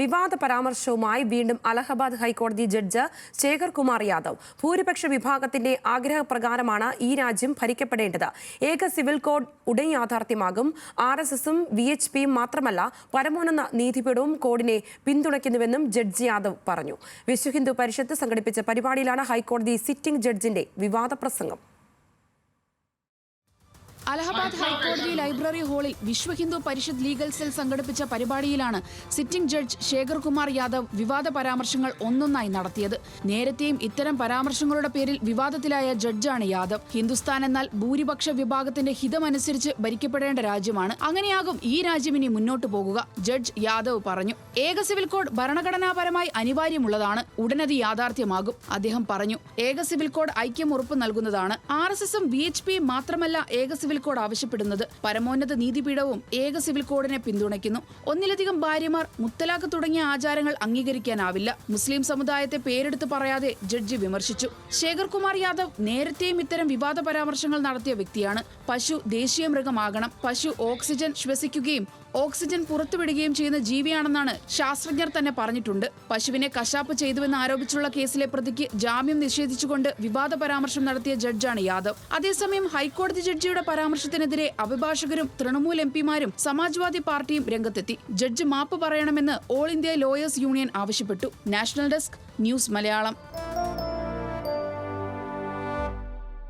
വിവാദ പരാമർശവുമായി വീണ്ടും അലഹബാദ് ഹൈക്കോടതി ജഡ്ജ് ശേഖർ കുമാർ യാദവ്. ഭൂരിപക്ഷ വിഭാഗത്തിന്റെ ആഗ്രഹപ്രകാരമാണ് ഈ രാജ്യം ഭരിക്കപ്പെടേണ്ടത്. ഏക സിവിൽ കോഡ് ഉടൻ യാഥാർത്ഥ്യമാകും. ആർ എസ് എസും വി എച്ച് പിയും മാത്രമല്ല പരമോന്നത നീതിപീഠവും കോഡിനെ പിന്തുണയ്ക്കുന്നുവെന്നും ജഡ്ജ് യാദവ് പറഞ്ഞു. വിശ്വ ഹിന്ദു പരിഷത്ത് സംഘടിപ്പിച്ച പരിപാടിയിലാണ് ഹൈക്കോടതി സിറ്റിംഗ് ജഡ്ജിന്റെ വിവാദ പ്രസംഗം അലഹബാദ് ഹൈക്കോടതി ലൈബ്രറി ഹാളിൽ വിശ്വ ഹിന്ദു പരിഷത്ത് ലീഗൽ സെൽ സംഘടിപ്പിച്ച പരിപാടിയിലാണ് സിറ്റിംഗ് ജഡ്ജ് ശേഖർകുമാർ യാദവ് വിവാദ പരാമർശങ്ങൾ ഒന്നൊന്നായി നടത്തിയത്. നേരത്തെയും ഇത്തരം പരാമർശങ്ങളുടെ പേരിൽ വിവാദത്തിലായ ജഡ്ജാണ് യാദവ്. ഹിന്ദുസ്ഥാൻ എന്നാൽ ഭൂരിപക്ഷ വിഭാഗത്തിന്റെ ഹിതമനുസരിച്ച് ഭരിക്കപ്പെടേണ്ട രാജ്യമാണ്. അങ്ങനെയാകും ഈ രാജ്യം ഇനി മുന്നോട്ട് പോകുക ജഡ്ജ് യാദവ് പറഞ്ഞു. ഏക സിവിൽ കോഡ് ഭരണഘടനാപരമായി അനിവാര്യമുള്ളതാണ് ഉടനത് യാഥാർത്ഥ്യമാകും അദ്ദേഹം പറഞ്ഞു. ഏക സിവിൽ കോഡ് ഐക്യം ഉറപ്പ് നൽകുന്നതാണ്. ആർ എസ് എസും ബി എച്ച് പിയും മാത്രമല്ല ഏക സിവിൽ കോഡ് ആവശ്യപ്പെടുന്നത്. പരമോന്നത നീതിപീഠവും ഏക സിവിൽ കോഡിനെ പിന്തുണയ്ക്കുന്നു. ഒന്നിലധികം ഭാര്യമാർ മുത്തലാഖ് തുടങ്ങിയ ആചാരങ്ങൾ അംഗീകരിക്കാനാവില്ല. മുസ്ലിം സമുദായത്തെ പേരെടുത്ത് പറയാതെ ജഡ്ജി വിമർശിച്ചു. ശേഖർ കുമാർ യാദവ് നേരത്തെയും ഇത്തരം വിവാദ പരാമർശങ്ങൾ നടത്തിയ വ്യക്തിയാണ്. പശു ദേശീയ മൃഗമാകണം. പശു ഓക്സിജൻ ശ്വസിക്കുകയും ഓക്സിജൻ പുറത്തുവിടുകയും ചെയ്യുന്ന ജീവിയാണെന്നാണ് ശാസ്ത്രജ്ഞർ തന്നെ പറഞ്ഞിട്ടുണ്ട്. പശുവിനെ കശാപ്പ് ചെയ്തുവെന്ന് ആരോപിച്ചുള്ള കേസിലെ പ്രതിക്ക് ജാമ്യം നിഷേധിച്ചുകൊണ്ട് വിവാദ പരാമർശം നടത്തിയ ജഡ്ജാണ് യാദവ്. അതേസമയം ഹൈക്കോടതി ജഡ്ജിയുടെ പരാമർശത്തിനെതിരെ അഭിഭാഷകരും തൃണമൂൽ എം പിമാരും സമാജ്വാദി പാർട്ടിയും രംഗത്തെത്തി. ജഡ്ജ് മാപ്പ് പറയണമെന്ന് ഓൾ ഇന്ത്യ ലോയേഴ്സ് യൂണിയൻ ആവശ്യപ്പെട്ടു. National desk news Malayalam.